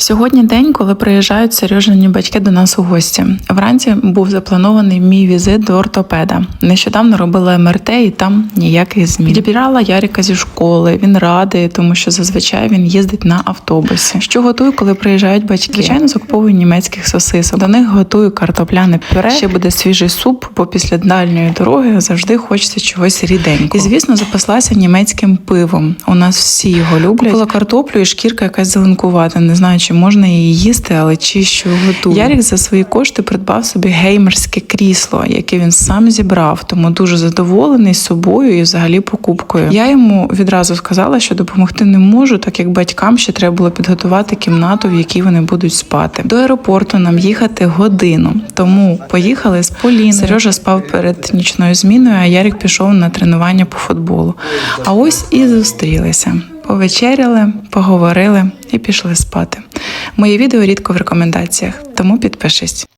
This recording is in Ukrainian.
Сьогодні день, коли приїжджають Сережині батьки до нас у гості. Вранці був запланований мій візит до ортопеда. Нещодавно робила МРТ і там ніяких змін. Підібрала Ярика зі школи. Він радий, тому що зазвичай він їздить на автобусі. Що готую, коли приїжджають батьки? Звичайно, закуповую німецьких сосисок. До них готую картопляне пюре. Ще буде свіжий суп, бо після дальньої дороги завжди хочеться чогось ріденького. І звісно, запаслася німецьким пивом. У нас всі його люблять. Купила картоплю і шкірка якась зеленкувата. Не знаю, чи можна її їсти, але чищу готую. Ярик за свої кошти придбав собі геймерське крісло, яке він сам зібрав, тому дуже задоволений собою і взагалі покупкою. Я йому відразу сказала, що допомогти не можу, так як батькам ще треба було підготувати кімнату, в якій вони будуть спати. До аеропорту нам їхати годину, тому поїхали з Поліною. Сережа спав перед нічною зміною, а Ярик пішов на тренування по футболу. А ось і зустрілися. Повечеряли, поговорили і пішли спати. Моє відео рідко в рекомендаціях, тому підпишись.